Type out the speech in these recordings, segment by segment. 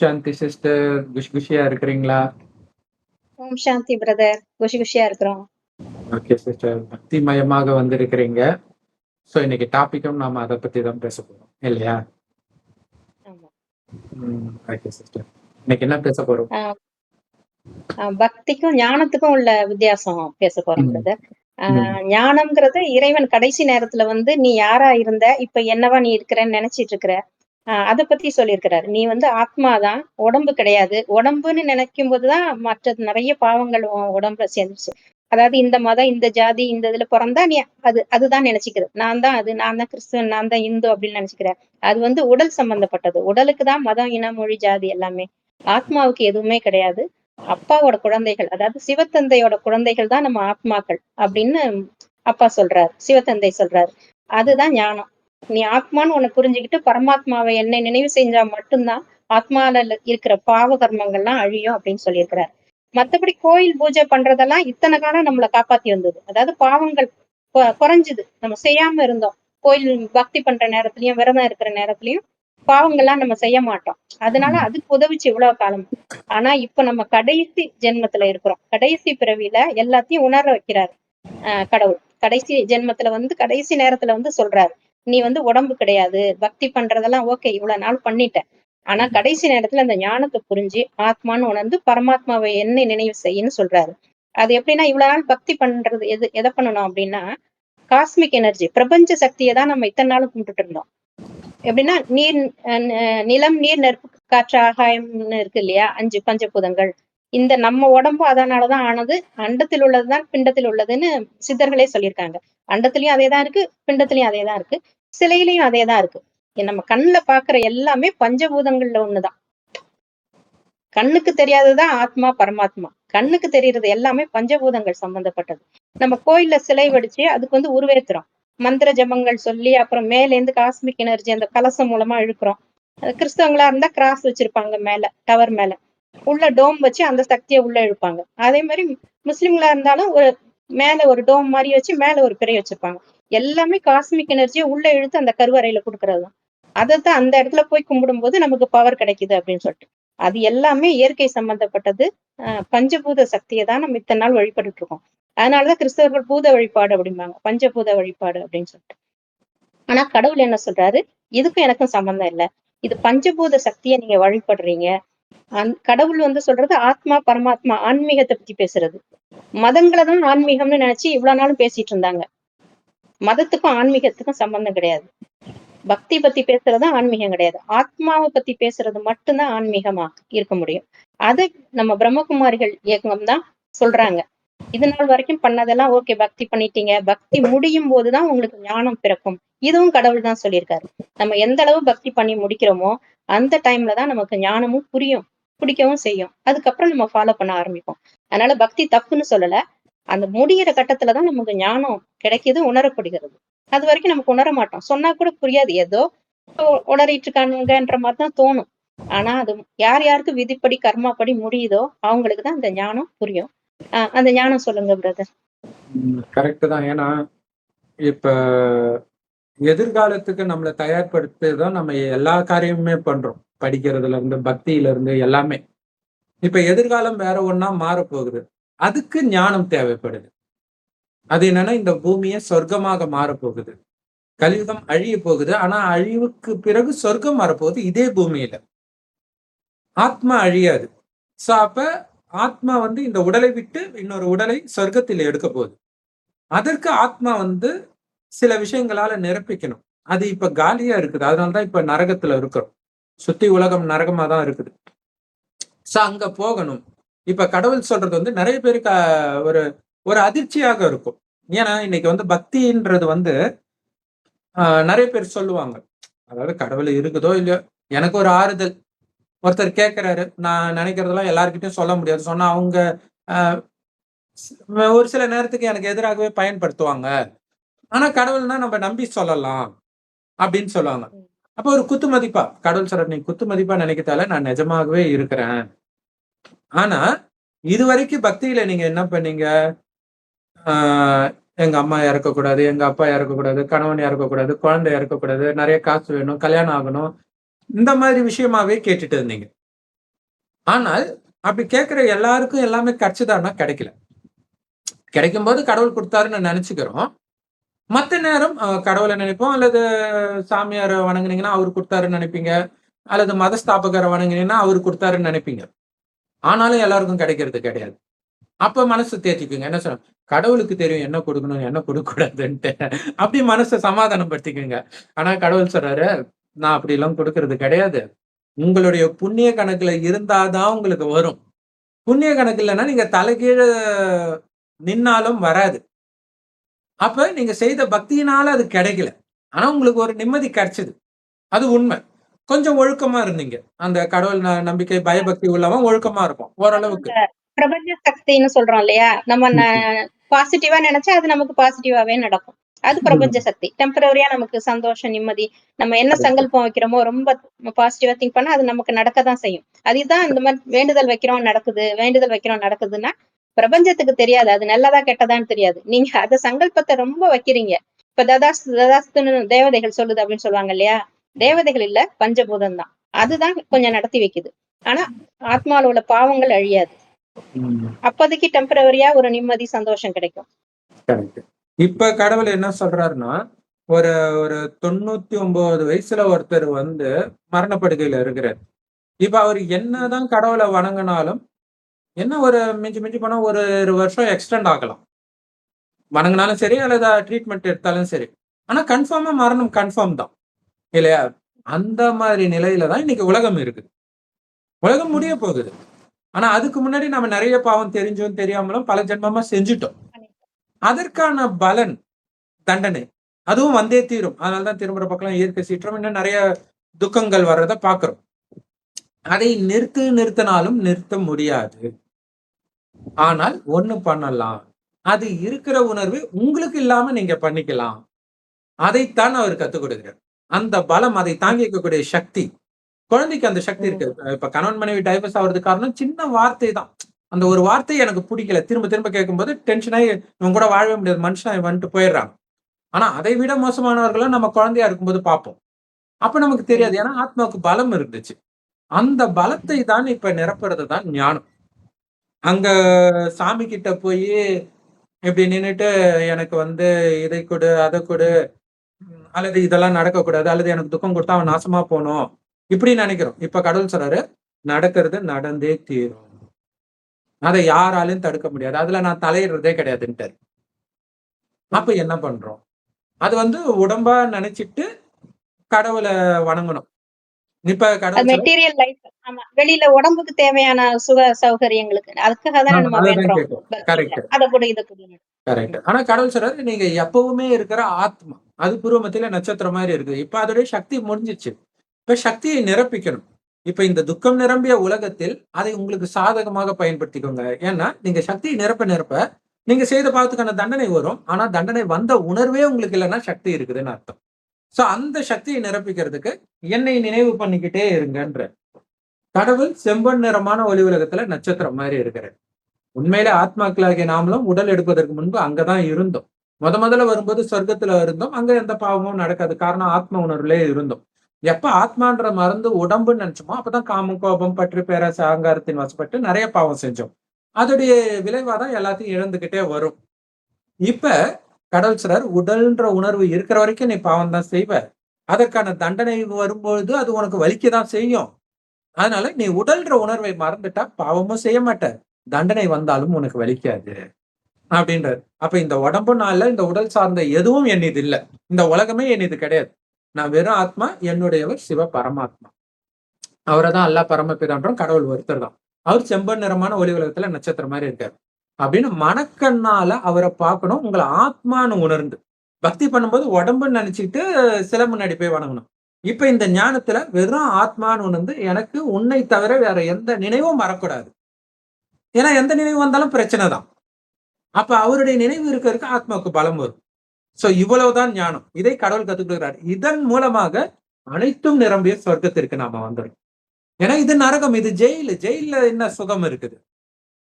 சாந்தி sister குஷி குஷியா இருக்கிறீங்களா? ஓம் சாந்தி brother குஷி குஷியா இருக்கிறோம். ஓகே சிஸ்டர் பக்தி மயமாக வந்திருக்கிறீங்க. ஸோ இன்னைக்கு டாபிக்கும் நாம அதை பத்தி தான் பேச போறோம் இல்லையா? ஓகே சிஸ்டர் இன்னைக்கு என்ன பேச போறோம்? பக்திக்கும் ஞானத்துக்கும் உள்ள வித்தியாசம் பேச போறோம். பிரதர். ஞானம்ங்கிறது இறைவன் கடைசி நேரத்துல வந்து நீ யாரா இருந்த? இப்ப என்னவா நீ இருக்கிறன்னு நினைச்சிட்டு இருக்கிற? அதை பத்தி சொல்லியிருக்கிறாரு. நீ வந்து ஆத்மாதான் உடம்பு கிடையாது. உடம்புன்னு நினைக்கும் போதுதான் மற்ற நிறைய பாவங்கள் உடம்புல சேர்ந்துச்சு அதாவது இந்த மதம் இந்த ஜாதி இந்த இதுல பிறந்தா நீ அது அதுதான் நினைச்சுக்கிறது. நான் தான் அது நான் தான் கிறிஸ்துவன் நான் தான் இந்து அப்படின்னு நினைச்சுக்கிறேன் அது வந்து உடல் சம்பந்தப்பட்டது. உடலுக்கு தான் மதம் இன மொழி ஜாதி எல்லாமே. ஆத்மாவுக்கு எதுவுமே கிடையாது. அப்பாவோட குழந்தைகள் அதாவது சிவத்தந்தையோட குழந்தைகள் தான் நம்ம ஆத்மாக்கள் அப்படின்னு அப்பா சொல்றாரு. சிவத்தந்தை சொல்றாரு. அதுதான் ஞானம். நீ ஆத்மான்னு உன்னை புரிஞ்சுக்கிட்டு பரமாத்மாவை என்னை நினைவு செஞ்சா மட்டும்தான் ஆத்மால இருக்கிற பாவ கர்மங்கள்லாம் அழியும் அப்படின்னு சொல்லியிருக்கிறாரு. மத்தபடி கோயில் பூஜை பண்றதெல்லாம் இத்தனை காலம் நம்மளை காப்பாத்தி வந்தது. அதாவது பாவங்கள் குறைஞ்சது குறைஞ்சுது. நம்ம செய்யாம இருந்தோம். கோயில் பக்தி பண்ற நேரத்திலயும் விரதம் இருக்கிற நேரத்திலயும் பாவங்கள்லாம் நம்ம செய்ய மாட்டோம். அதனால அதுக்கு உதவிச்சு இவ்வளவு காலம். ஆனா இப்ப நம்ம கடைசி ஜென்மத்துல இருக்கிறோம். கடைசி பிறவியில எல்லாத்தையும் உணர வைக்கிறாரு ஆஹ் கடவுள். கடைசி ஜென்மத்துல வந்து கடைசி நேரத்துல வந்து சொல்றாரு நீ வந்து உடம்பு கிடையாது பக்தி பண்றதெல்லாம் ஓகே இவ்வளவு நாள் பண்ணிட்ட ஆனா கடைசி நேரத்துல அந்த ஞானத்தை புரிஞ்சு ஆத்மான்னு உணர்ந்து பரமாத்மாவை என்ன நினைவு செய்யன்னு சொல்றாரு. அது எப்படின்னா இவ்வளவு நாள் பக்தி பண்றது எது எதை பண்ணணும் அப்படின்னா காஸ்மிக் எனர்ஜி பிரபஞ்ச சக்தியை தான் நம்ம இத்தனை நாளும் கும்பிட்டுட்டு இருந்தோம். எப்படின்னா நீர் அஹ் நிலம் நீர் நெருப்பு காற்று ஆகாயம்னு இருக்கு இல்லையா? அஞ்சு பஞ்சபூதங்கள். இந்த நம்ம உடம்பு அதனாலதான் ஆனது அண்டத்தில் உள்ளதுதான் பிண்டத்தில் உள்ளதுன்னு சித்தர்களே சொல்லியிருக்காங்க. அண்டத்திலயும் அதே தான் இருக்கு பிண்டத்திலயும் அதே தான் இருக்கு. சிலையிலையும் அதே தான் இருக்கு. நம்ம கண்ணுல பாக்குற எல்லாமே பஞ்சபூதங்கள்ல ஒண்ணுதான். கண்ணுக்கு தெரியாததுதான் ஆத்மா பரமாத்மா. கண்ணுக்கு தெரியறது எல்லாமே பஞ்சபூதங்கள் சம்பந்தப்பட்டது. நம்ம கோயில்ல சிலை வடிச்சு அதுக்கு வந்து உருவேத்துறோம். மந்திர ஜபங்கள் சொல்லி அப்புறம் மேல இருந்து காஸ்மிக் எனர்ஜி அந்த கலசம் மூலமா இழுக்கிறோம். கிறிஸ்தவங்களா இருந்தா கிராஸ் வச்சிருப்பாங்க மேல டவர் மேல. உள்ள டோம் வச்சு அந்த சக்தியை உள்ள இழுப்பாங்க. அதே மாதிரி முஸ்லிம்களா இருந்தாலும் ஒரு மேல ஒரு டோம் மாதிரி வச்சு மேல ஒரு பிறை வச்சிருப்பாங்க. எல்லாமே காஸ்மிக் எனர்ஜியை உள்ள இழுத்து அந்த கருவறையில கொடுக்கறது தான் அந்த இடத்துல போய் கும்பிடும்போது நமக்கு பவர் கிடைக்குது அப்படின்னு சொல்லிட்டு. அது எல்லாமே இயற்கை சம்பந்தப்பட்டது. ஆஹ் பஞ்சபூத சக்தியை தான் நம்ம இத்தனை நாள் வழிபட்டுட்டு இருக்கோம். அதனாலதான் கிறிஸ்தவர்கள் பூத வழிபாடு அப்படிம்பாங்க. பஞ்சபூத வழிபாடு அப்படின்னு சொல்லிட்டு. ஆனா கடவுள் என்ன சொல்றாரு? இதுக்கும் எனக்கும் சம்பந்தம் இல்லை. இது பஞ்சபூத சக்தியை நீங்க வழிபடுறீங்க. அந் கடவுள் வந்து சொல்றது ஆத்மா பரமாத்மா ஆன்மீகத்தை பத்தி பேசுறது. மதங்களை தான் ஆன்மீகம்னு நினைச்சு இவ்வளவு நாளும் பேசிட்டு இருந்தாங்க. மதத்துக்கும் ஆன்மீகத்துக்கும் சம்பந்தம் கிடையாது. பக்தி பத்தி பேசுறது ஆன்மீகம் கிடையாது. ஆத்மாவை பத்தி பேசுறது மட்டும்தான் ஆன்மீகமா இருக்க முடியும். அது நம்ம பிரம்மகுமாரிகள் இயக்கம் தான் சொல்றாங்க. இது நாள் வரைக்கும் பண்ணதெல்லாம் ஓகே பக்தி பண்ணிட்டீங்க. பக்தி முடியும் போதுதான் உங்களுக்கு ஞானம் பிறக்கும். இதுவும் கடவுள் தான் சொல்லியிருக்காரு. நம்ம எந்த அளவு பக்தி பண்ணி முடிக்கிறோமோ அந்த டைம்ல தான் நமக்கு ஞானமும் புரியும் பிடிக்கவும் செய்யும். அதுக்கப்புறம் நம்ம ஃபாலோ பண்ண ஆரம்பிப்போம். அதனால பக்தி தப்புன்னு சொல்லல. அந்த முடியிற கட்டத்துல தான் நமக்கு ஞானம் கிடைக்கிது உணரப்படுகிறது. அது வரைக்கும் நமக்கு உணர மாட்டோம். சொன்னா கூட புரியாது. ஏதோ உணரிட்டு இருக்கானுங்கன்ற மாதிரி தான் தோணும். ஆனா அது யார் யாருக்கு விதிப்படி கர்மாப்படி முடியுதோ அவங்களுக்கு தான் அந்த ஞானம் புரியும். ஆஹ் அந்த ஞானம் சொல்லுங்க பிரதர் கரெக்ட் தான். ஏன்னா இப்ப எதிர்காலத்துக்கு நம்மளை தயார்படுத்தி தான் நம்ம எல்லா காரியமுமே பண்றோம். படிக்கிறதுல இருந்து பக்தியில இருந்து எல்லாமே. இப்ப எதிர்காலம் வேற ஒண்ணா மாறப்போகுது. அதுக்கு ஞானம் தேவைப்படுது. அது என்னன்னா இந்த பூமியை சொர்க்கமாக மாறப்போகுது. கலியுகம் அழிய போகுது. ஆனா அழிவுக்கு பிறகு சொர்க்கம் வரப்போகுது இதே பூமியில. ஆத்மா அழியாது. சோ அப்ப ஆத்மா வந்து இந்த உடலை விட்டு இன்னொரு உடலை சொர்க்கத்தில் எடுக்க போகுது. அதற்கு ஆத்மா வந்து சில விஷயங்களால நிரப்பிக்கணும். அது இப்ப காலியா இருக்குது. அதனாலதான் இப்ப நரகத்துல இருக்கிறோம். சுத்தி உலகம் நரகமா தான் இருக்குது. சோ அங்க போகணும். இப்ப கடவுள் சொல்றது வந்து நிறைய பேருக்கு ஒரு ஒரு அதிர்ச்சியாக இருக்கும். ஏன்னா இன்னைக்கு வந்து பக்தின்றது வந்து நிறைய பேர் சொல்லுவாங்க. அதாவது கடவுள் இருக்குதோ இல்லையோ எனக்கு ஒரு ஆறுதல். ஒருத்தர் கேட்கிறாரு நான் நினைக்கிறதெல்லாம் எல்லார்கிட்டயும் சொல்ல முடியாது. சொன்னா அவங்க ஒரு சில நேரத்துக்கு எனக்கு எதிராகவே பயன்படுத்துவாங்க. ஆனா கடவுள்னா நம்ம நம்பி சொல்லலாம் அப்படின்னு சொல்லுவாங்க. அப்ப ஒரு குத்து மதிப்பா கடவுள் சொல்ற நீ குத்து மதிப்பா நினைக்கத்தால நான் நிஜமாகவே இருக்கிறேன். ஆனா இது வரைக்கும் பக்தியில நீங்க என்ன பண்ணீங்க? ஆஹ் எங்க அம்மா இறக்கக்கூடாது எங்க அப்பா இறக்கக்கூடாது கணவன் இறக்கக்கூடாது குழந்தை இறக்கக்கூடாது நிறைய காசு வேணும் கல்யாணம் ஆகணும் இந்த மாதிரி விஷயமாவே கேட்டுட்டு இருந்தீங்க. ஆனால் அப்படி கேட்குற எல்லாருக்கும் எல்லாமே கிடைச்சதான்னா கிடைக்கல. கிடைக்கும் போது கடவுள் கொடுத்தாருன்னு நினைச்சுக்கிறோம். மத்த நேரம் கடவுளை நினைப்போம் அல்லது சாமியாரை வணங்குனீங்கன்னா அவர் கொடுத்தாருன்னு நினைப்பீங்க அல்லது மதஸ்தாபகரை வணங்குனீங்கன்னா அவர் கொடுத்தாருன்னு நினைப்பீங்க. ஆனாலும் எல்லாருக்கும் கிடைக்கிறது கிடையாது. அப்ப மனசு தேர்த்திக்குங்க என்ன சொல்ல கடவுளுக்கு தெரியும் என்ன கொடுக்கணும் என்ன கொடுக்க கூடாதுன்ட்டு அப்படி மனசை சமாதானப்படுத்திக்குங்க. ஆனா கடவுள் சொல்றாரு நான் அப்படி எல்லாம் கொடுக்கறது கிடையாது. உங்களுடைய புண்ணிய கணக்குல இருந்தாதான் உங்களுக்கு வரும். புண்ணிய கணக்கு இல்லைன்னா நீங்க தலைகீழ நின்னாலும் வராது. அப்ப நீங்க செய்த பக்தியினால அது கிடைக்கல. ஆனா உங்களுக்கு ஒரு நிம்மதி கிடைச்சது. அது உண்மை. கொஞ்சம் ஒழுக்கமா இருந்தீங்க. அந்த கடவுள் நம்பிக்கை பயபக்தி உள்ளவன் ஒழுக்கமா இருக்கும் ஓரளவுக்கு. பிரபஞ்ச சக்தின்னு சொல்றோம் இல்லையா? நம்ம பாசிட்டிவா நினைச்சா அது நமக்கு பாசிட்டிவாவே நடக்கும். அது பிரபஞ்ச சக்தி. டெம்பரரியா நமக்கு சந்தோஷம் நிம்மதி நம்ம என்ன சங்கல்பம் வைக்கிறோமோ ரொம்ப பாசிட்டிவா திங்க் பண்ணா அது நமக்கு நடக்க தான் செய்யும். அதுதான் இந்த மாதிரி வேண்டுதல் வைக்கிறோம் நடக்குது வேண்டுதல் வைக்கிறோம் நடக்குதுன்னா பிரபஞ்சத்துக்கு தெரியாது. அது நல்லதா கெட்டதான்னு தெரியாது. நீங்க அந்த சங்கல்பத்தை ரொம்ப வைக்கிறீங்க. இப்ப ததாஸ் ததாஸ்துன்னு தேவதைகள் சொல்லுது அப்படின்னு சொல்லுவாங்க இல்லையா? தேவதைகள் இல்ல பஞ்சபூதம் தான் அதுதான் கொஞ்சம் நடத்தி வைக்குது. ஆனா ஆத்மாவில் உள்ள பாவங்கள் அழியாது. அப்போதைக்கு டெம்பரவரியா ஒரு நிம்மதி சந்தோஷம் கிடைக்கும். இப்ப கடவுள் என்ன சொல்றாருன்னா ஒரு ஒரு தொண்ணூத்தி ஒன்பது வயசுல ஒருத்தர் வந்து மரணப்படுக்கையில இருக்கிறார். இப்ப அவர் என்னதான் கடவுளை வணங்கினாலும் என்ன ஒரு மிஞ்சி மிஞ்சி போனா ஒரு ஒரு வருஷம் எக்ஸ்டெண்ட் ஆகலாம். வணங்கினாலும் சரி அல்லது ட்ரீட்மெண்ட் எடுத்தாலும் சரி. ஆனா கன்ஃபார்மா மரணம் கன்ஃபார்ம் தான். இல்லையா? அந்த மாதிரி நிலையில தான் இன்னைக்கு உலகம் இருக்குது. உலகம் முடிய போகுது. ஆனா அதுக்கு முன்னாடி நம்ம நிறைய பாவம் தெரிஞ்சும் தெரியாமலும் பல ஜென்மமா செஞ்சுட்டோம். அதற்கான பலன் தண்டனை. அதுவும் வந்தே தீரும். அதனாலதான் திரும்புற பக்கம் இயற்கை சீற்றம் இன்னும் நிறைய துக்கங்கள் வர்றத பாக்குறோம் அதை நிறுத்து நிறுத்தினாலும் நிறுத்த முடியாது. ஆனால் ஒண்ணு பண்ணலாம். அது இருக்கிற உணர்வு உங்களுக்கு இல்லாம நீங்க பண்ணிக்கலாம். அதைத்தான் அவர் கத்துக் கொடுக்கிறார். அந்த பலம் அதை தாங்கிக்கக்கூடிய சக்தி. குழந்தைக்கு அந்த சக்தி இருக்கு. இப்ப கணவன் மனைவி டைவர்ஸ் ஆகுறது காரணம் சின்ன வார்த்தை தான். அந்த ஒரு வார்த்தை எனக்கு பிடிக்கல. திரும்ப திரும்ப கேட்கும்போது டென்ஷன் ஆகி இவன் கூட வாழவே முடியாது. மனுஷன் வந்துட்டு போயிடுறாங்க ஆனா அதை விட மோசமானவர்களை நம்ம குழந்தையா இருக்கும்போது பார்ப்போம். அப்ப நமக்கு தெரியாது. ஏன்னா ஆத்மாவுக்கு பலம் இருந்துச்சு. அந்த பலத்தை தான் இப்ப நிரப்புறது தான் ஞானம். அங்க சாமி கிட்ட போய் இப்படி நின்னுட்டு எனக்கு வந்து இதை கொடு அதை கொடு அல்லது இதெல்லாம் நடக்கக்கூடாது அல்லது எனக்கு துக்கம் கொடுத்தா அவன் நாசமா போகணும் இப்படி நினைக்கிறோம். இப்ப கடவுள் சொல்றாரு நடக்கிறது நடந்தே தீரும். அதை யாராலையும் தடுக்க முடியாது. அதுல நான் தலையிடுறதே கிடையாதுன்ட்டாரு. அப்ப என்ன பண்றோம்? அது வந்து உடம்பா நினைச்சிட்டு கடவுளை வணங்கணும். மெட்டீரியல் லைஃப் ஆமா. வெளியில உடம்புக்கு தேவையான சுக சௌகரியங்களுக்கு. அதுக்காக தானே நம்ம. கரெக்ட் அதை கூட இதை கூட கரெக்ட் ஆனா கடவுள் சொல்றாரு நீங்க எப்பவுமே இருக்கிற ஆத்மா அது பூர்வமத்தில நட்சத்திரம் மாதிரி இருக்குது. இப்ப அதோடைய சக்தி முடிஞ்சிச்சு. இப்ப சக்தியை நிரப்பிக்கணும். இப்ப இந்த துக்கம் நிரம்பிய உலகத்தில் அதை உங்களுக்கு சாதகமாக பயன்படுத்திக்கோங்க. ஏன்னா நீங்க சக்தியை நிரப்ப நிரப்ப நீங்க செய்த பாவத்துக்கான தண்டனை வரும். ஆனா தண்டனை வந்த உணர்வே உங்களுக்கு இல்லைன்னா சக்தி இருக்குதுன்னு அர்த்தம். சோ அந்த சக்தியை நிரப்பிக்கிறதுக்கு என்னை நினைவு பண்ணிக்கிட்டே இருங்கன்ற. கடவுள் செம்பன் நிறமான ஒளி உலகத்துல நட்சத்திரம் மாதிரி இருக்கிறார். உண்மையிலே ஆத்மாக்களாகிய நாமளும் உடல் எடுப்பதற்கு முன்பு அங்கதான் இருந்தோம். முத முதல்ல வரும்போது சொர்க்கத்துல இருந்தோம். அங்க எந்த பாவமும் நடக்காது. காரணம் ஆத்ம உணர்வுலே இருந்தோம். எப்ப ஆத்மான்ற மறந்து உடம்புன்னு நினைச்சோமோ அப்பதான் காமம் கோபம் பற்று பேராசை அகங்காரத்தின் வசப்பட்டு நிறைய பாவம் செஞ்சோம். அதோடைய விளைவாதான் எல்லாத்தையும் இழந்துகிட்டே வரும். இப்ப கடல் சிலர் உடல்ன்ற உணர்வு இருக்கிற வரைக்கும் நீ பாவம் தான் செய்வ. அதற்கான தண்டனை வரும்பொழுது அது உனக்கு வலிக்க தான் செய்யும். அதனால நீ உடல்ன்ற உணர்வை மறந்துட்டா பாவமும் செய்ய மாட்ட. தண்டனை வந்தாலும் உனக்கு வலிக்காது. அப்படின்றது அப்ப இந்த உடம்புனால இந்த உடல் சார்ந்த எதுவும் என்னது இல்ல இந்த உலகமே என்னது கிடையாது. நான் வெறும் ஆத்மா என்னுடையவர் சிவ பரமாத்மா. அவரை தான் அல்லா பரமபிதான்றோம் கடவுள் ஒருத்தர் தான். அவர் செம்பன் நிறமான ஒளி உலகத்துல நட்சத்திரம் மாதிரி இருக்காரு. அப்படின்னு மனக்கண்ணால அவரை பார்க்கணும். உங்களை ஆத்மான்னு உணர்ந்து. பக்தி பண்ணும்போது உடம்புன்னு நினைச்சிட்டு சில முன்னாடி போய் வணங்கணும். இப்ப இந்த ஞானத்துல வெறும் ஆத்மான்னு உணர்ந்து எனக்கு உன்னை தவிர வேற எந்த நினைவும் வரக்கூடாது. ஏன்னா எந்த நினைவு வந்தாலும் பிரச்சனை தான். அப்ப அவருடைய நினைவு இருக்க இருக்க ஆத்மாவுக்கு பலம் வரும். சோ இவ்வளவுதான் ஞானம். இதை கடவுள் கத்துக் கொடுக்கிறார். இதன் மூலமாக அனைத்தும் நிரம்பிய சொர்க்கத்திற்கு நாம வந்துடும் ஏன்னா இது நரகம். இது ஜெயிலு. ஜெயில என்ன சுகம் இருக்குது?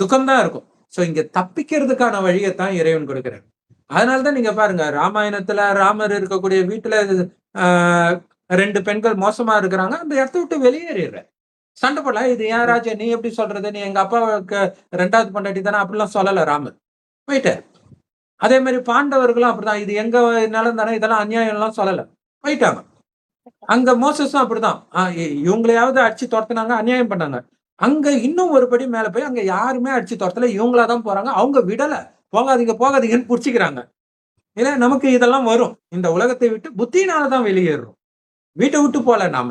துக்கம் தான் இருக்கும். ஸோ இங்க தப்பிக்கிறதுக்கான வழியைத்தான் இறைவன் கொடுக்கிறார். அதனாலதான் நீங்க பாருங்க ராமாயணத்துல ராமர் இருக்கக்கூடிய வீட்டுல ஆஹ் ரெண்டு பெண்கள் மோசமா இருக்கிறாங்க. அந்த இடத்த விட்டு வெளியேறிடுற சண்டை போடல இது ஏன் ராஜா? நீ எப்படி சொல்றது? நீ எங்க அப்பாவுக்கு ரெண்டாவது பொண்டாட்டி தானே? அப்படிலாம் சொல்லல ராமர். போயிட்டார். அதே மாதிரி பாண்டவர்களும் அப்படிதான். இது எங்க நடந்தானே இதெல்லாம் அநியாயம் எல்லாம் சொல்லல. போயிட்டாங்க. அங்க மோசஸும் அப்படிதான். ஆஹ் இவங்களையாவது அடிச்சு துரத்துனாங்க அநியாயம் பண்ணாங்க. அங்க இன்னும் ஒரு படி மேல போய் அங்க யாருமே அடிச்சு துரத்துல. இவங்களா தான் போறாங்க. அவங்க விடல. போகாதீங்க போகாதீங்கன்னு புடிச்சுக்கிறாங்க. ஏன்னா நமக்கு இதெல்லாம் வரும். இந்த உலகத்தை விட்டு புத்தினால தான் வெளியேறுறோம். வீட்டை விட்டு போல நாம.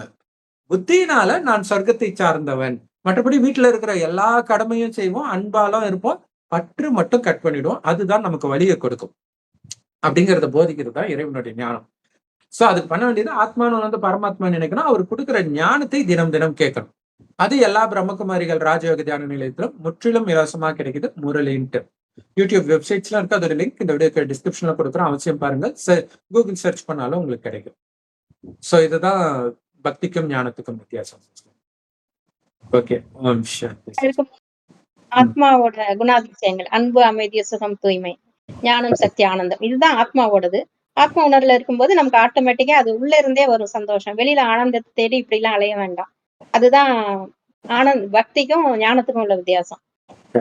புத்தியினால நான் சொர்க்கத்தை சார்ந்தவன். மற்றபடி வீட்டுல இருக்கிற எல்லா கடமையும் செய்வோம் அன்பாலும் இருப்போம் பற்று மட்டும் கட் பண்ணிடுவோம். அதுதான் நமக்கு வழியை கொடுக்கும். அப்படிங்கறத போதிக்கிறது தான் இறைவனுடைய ஞானம். சோ அதுக்கு பண்ண வேண்டியது ஆத்மானு வந்து பரமாத்மா நினைக்கணும். அவர் கொடுக்குற ஞானத்தை தினம் தினம் கேட்கணும். அது எல்லா பிரம்மகுமாரிகள் ராஜயோக தியான நிலையத்திலும் முற்றிலும் இலவசமா கிடைக்குது முரளின்ட்டு. யூடியூப் வெப்சைட்ஸ்ல இருக்கு அதோட லிங்க் இந்த வீடியோக்கு டிஸ்கிரிப்ஷன்ல கொடுக்குறோம். அவசியம் பாருங்க. கூகுள் சர்ச் பண்ணாலும் உங்களுக்கு கிடைக்கும். ஸோ இதுதான் பக்திக்கும் ஞானத்துக்கும் வித்தியாசம். ஓகே ஓம் ஆத்மாவோட குணாதிசயங்கள் அன்பு அமைதி சுகம் தூய்மை ஞானம் சக்தி ஆனந்தம். இதுதான் ஆத்மாவோடது. ஆத்மா உணர்வுல இருக்கும்போது நமக்கு ஆட்டோமேட்டிக்கா அது உள்ள இருந்தே வரும் சந்தோஷம். வெளியில ஆனந்தத்தை தேடி இப்படி எல்லாம் அலைய வேண்டாம். அதுதான் ஆனந்த் பக்திக்கும் ஞானத்துக்கும் உள்ள வித்தியாசம்.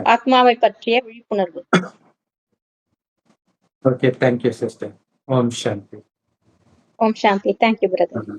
ஆத்மாவை பற்றிய விழிப்புணர்வு. Okay thank you sister Om Shanti. Om Shanti. Thank you brother.